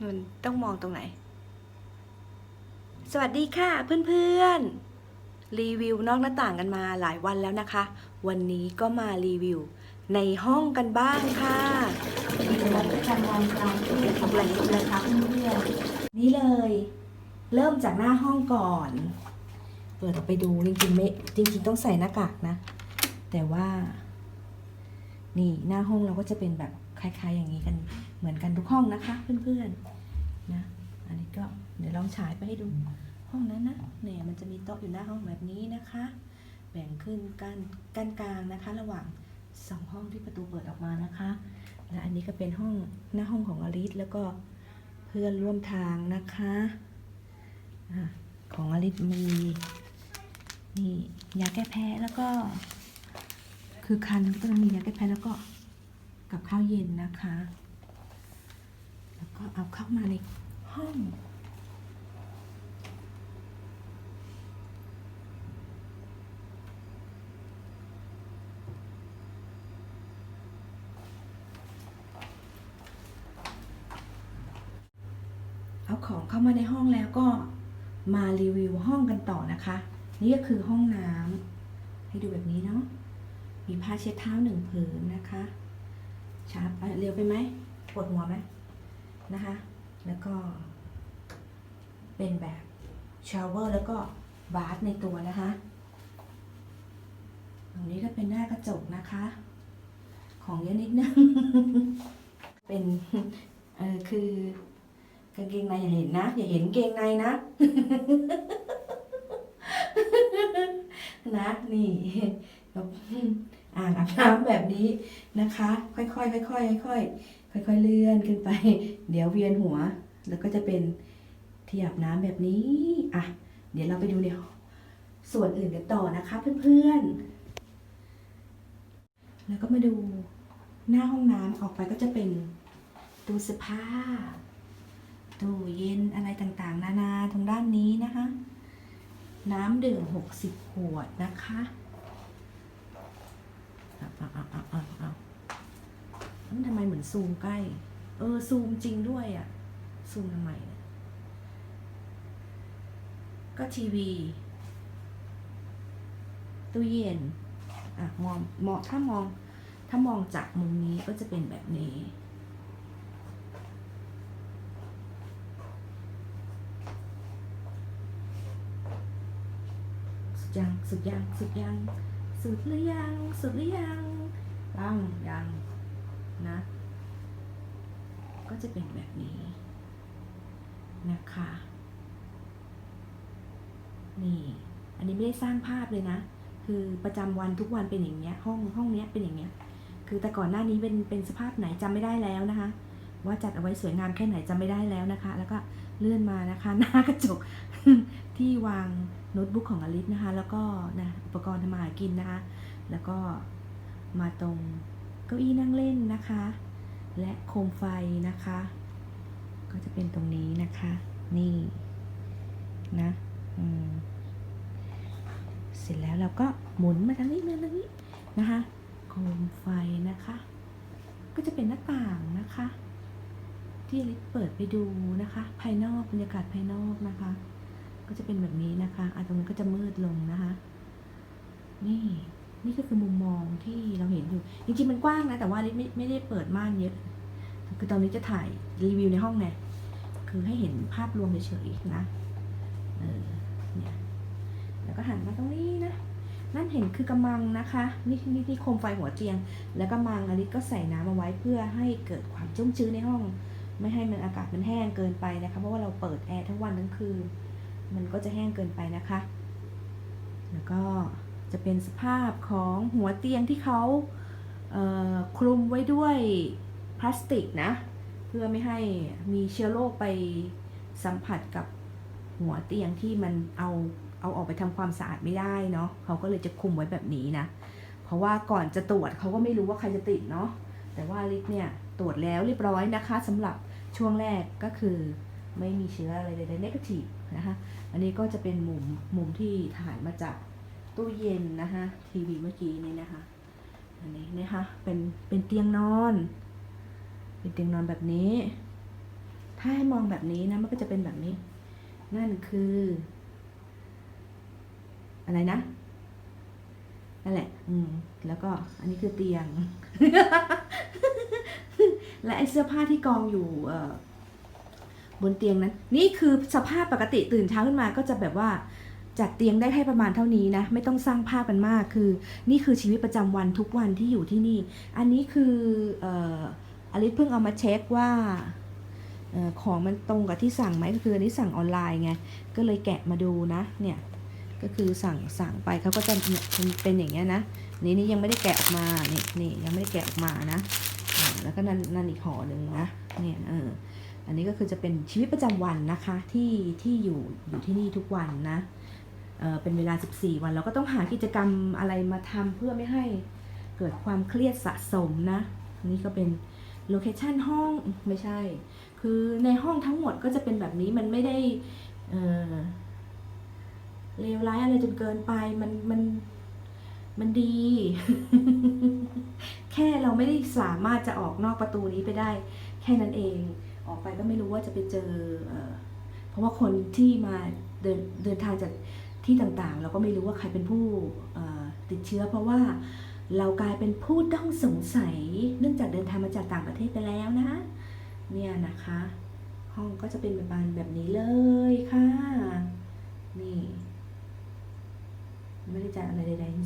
มันต้องมองตรงไหน สวัสดีค่ะเพื่อนๆ รีวิวนอกหน้าต่างกันมาหลายวันแล้วนะคะ วันนี้ก็มารีวิว ในห้องกันบ้างค่ะเราจะทำงานกลางที่ของเรานะคะเพื่อนนี่เลย เริ่มจากหน้าห้องก่อน เปิดออกไปดูจริงๆไม่จริง ๆ ต้องใส่หน้ากากนะ แต่ว่า นี่หน้าห้องเราก็จะเป็นแบบคล้าย ๆ อย่างนี้กัน เหมือนกันทุกห้องนะคะเพื่อนๆนะอันนี้ก็เดี๋ยวลองฉายไปให้ดูห้องนั้นนะเนี่ยมันจะมีโต๊ะอยู่หน้าห้องแบบนี้นะคะ แบ่งขึ้นกันกันกลางนะคะ ระหว่างสองห้องที่ประตูเปิดออกมานะคะและอันนี้ก็เป็นห้องหน้าห้องของอลิสแล้วก็เพื่อนร่วมทางนะคะอาของอลิสมีนี่ยาแก้แพ้แล้วก็ คือคันก็จะมียาแก้แพ้แล้วก็กับข้าวเย็นนะคะ ก็เอาเข้ามาในห้องเอาของเข้ามาในห้องแล้วก็มารีวิวห้องกันต่อนะคะ นี่ก็คือห้องน้ำให้ดูแบบนี้เนาะมีผ้าเช็ดเท้าหนึ่งผืนนะคะช้าปไปเร็วไปไหมปวดหัวไหม นะคะ แล้วก็ เป็นแบบชาวเวอร์แล้วก็บาร์ในตัวนะคะ ตรงนี้ก็เป็นหน้ากระจกนะคะ ของเยอะนิดนึง เป็นเออคือกางเกงในอย่าเห็นนะ อย่าเห็นเกงในนะ นะ นี่อ่างอาบน้ำแบบนี้นะคะ ค่อยๆค่อยๆค่อยๆ ค่อยๆเลื่อนขึ้นไป เดี๋ยวเวียนหัว แล้วก็จะเป็นที่อาบน้ำแบบนี้ อะ เดี๋ยวเราไปดูในส่วนอื่นกันต่อนะคะ เพื่อนๆ แล้วก็มาดูหน้าห้องน้ำออกไปก็จะเป็นตู้เสื้อผ้า ตู้เย็นอะไรต่างๆ นานาตรงด้านนี้นะคะ น้ำดื่มหกสิบขวดนะคะเอาเอาเอาเอาเอาเอาแล้วมัน ทำไมเหมือนซูมใกล้ เออ ซูมจริงด้วยอะ่ะ ซูมทำไมก็ทีวี ตู้เย็น อะ มองมองถ้ามอง ถ้ามองจากมุมนี้ก็จะเป็นแบบนี้สุดยังสุดยังสุดยัง สุดหรือยัง สุดหรือยังยังยัง นะ ก็จะเป็นแบบนี้นะคะ นี่ อันนี้ไม่ได้สร้างภาพเลยนะ คือประจำวันทุกวันเป็นอย่างเงี้ย ห้องห้องเนี้ยเป็นอย่างเงี้ย คือแต่ก่อนหน้านี้เป็นเป็นสภาพไหนจำไม่ได้แล้วนะคะ ว่าจัดเอาไว้สวยงามแค่ไหนจำไม่ได้แล้วนะคะ แล้วก็เลื่อนมานะคะ หน้ากระจกที่วางโน้ตบุ๊กของอลิสนะคะ แล้วก็นะอุปกรณ์ทำมาหากินนะคะ แล้วก็มาตรง ก้าอี้นั่งเล่นนะคะ และโคมไฟนะคะ ก็จะเป็นตรงนี้นะคะ นี่นะเสร็จแล้วเราก็หมุนมาทางนี้มาทางนี้นะคะ โคมไฟนะคะ ก็จะเป็นหน้าต่างนะคะ ที่ลิสเปิดไปดูนะคะ ภายนอกบรรยากาศภายนอกนะคะ ก็จะเป็นแบบนี้นะคะอะตรงนี้นก็จะมืดลงนะคะ นี่ นี่ก็คือมุมมองที่เราเห็นอยู่ จริงๆมันกว้างนะ แต่ว่าอลิสไม่ไม่ได้เปิดม่านเยอะ คือตอนนี้จะถ่ายรีวิวในห้องไงคือให้เห็นภาพรวมเฉยๆนะเออเนี่ยแล้วก็หันมาตรงนี้นะ นั่นเห็นคือกระมังนะคะ นี่นี่ที่โคมไฟหัวเตียง แล้วก็มังอลิสก็ใส่น้ำเอาไว้เพื่อให้เกิดความชุ่มชื้นในห้อง ไม่ให้มันอากาศมันแห้งเกินไปนะคะ เพราะว่าเราเปิดแอร์ทั้งวันทั้งคืน มันก็จะแห้งเกินไปนะคะ แล้วก็ จะเป็นสภาพของหัวเตียงที่เขาเคลุมไว้ด้วยพลาสติกนะ เพื่อไม่ให้มีเชื้อโรคไปสัมผัสกับหัวเตียงที่มันเอาเอาออกไปทำความสะอาดไม่ได้เนาะเขาก็เลยจะคุมไว้แบบนี้นะ เพราะว่าก่อนจะตรวจเขาก็ไม่รู้ว่าใครจะติดเนาะแต่ว่าลิกเนี่ยตรวจแล้วเรียบร้อยนะคะสำหรับช่วงแรกก็คือไม่มีเชื้ออะไรเลยใน negative นะคะ อันนี้ก็จะเป็นมุมมุมที่ถ่ายมาจาก ตู้เย็นนะคะทีวีเมื่อกี้นี้นะคะ อันนี้นะคะเป็นเป็นเตียงนอน เป็นเตียงนอนแบบนี้ ถ้าให้มองแบบนี้นะมันก็จะเป็นแบบนี้ นั่นคือ อะไรนะนั่นแหละ อืม แล้วก็อันนี้คือเตียง และไอเสื้อผ้าที่กองอยู่เอ่อบนเตียงนั้น นี่คือสภาพปกติตื่นเช้าขึ้นมาก็จะแบบว่า จัดเตียงได้แค่ประมาณเท่านี้นะ ไม่ต้องสร้างภาพกันมากคือ นี่คือชีวิตประจำวันทุกวันที่อยู่ที่นี่ อันนี้คือออลิสเพิ่งเอามาเช็คว่าออของมันตรงกับที่สั่งไหมก็คืออันนี้สั่งออนไลน์ไงก็เลยแกะมาดูนะเนี่ยก็คือสั่งสั่งไปเขาก็จะเนี่ยเป็นเป็นอย่างเงี้ยนะนี่นี่ยังไม่ได้แกะออกมานี่นี่ยังไม่ได้แกะออกมานะแล้วก็นั่นนั่นอีกห่อหนึ่งนะเนี่ยเอออันนี้ก็คือจะเป็นชีวิตประจำวันนะคะที่ที่อยู่อยู่ที่นี่ทุกวันนะ เป็นเวลา 14 วันเราก็ต้องหากิจกรรมอะไรมาทำเพื่อไม่ให้เกิดความเครียดสะสมนะ นี่ก็เป็นโลเคชันห้องไม่ใช่ คือในห้องทั้งหมดก็จะเป็นแบบนี้มันไม่ได้เลวร้ายอะไรจนเกินไปมันมันมันดี แค่เราไม่ได้สามารถจะออกนอกประตูนี้ไปได้ แค่นั้นเองออกไปก็ไม่รู้ว่าจะไปเจอเออเพราะว่าคนที่มาเดินเดินทางจาก ที่ต่างๆ เราก็ไม่รู้ว่าใครเป็นผู้ติดเชื้อ เพราะว่าเรากลายเป็นผู้ต้องสงสัย เนื่องจากเดินทางมาจากต่างประเทศไปแล้วนะเนี่ยนะคะ ห้องก็จะเป็นประมาณแบบนี้เลยค่ะ นี่ ไม่ได้จัดอะไรใดๆ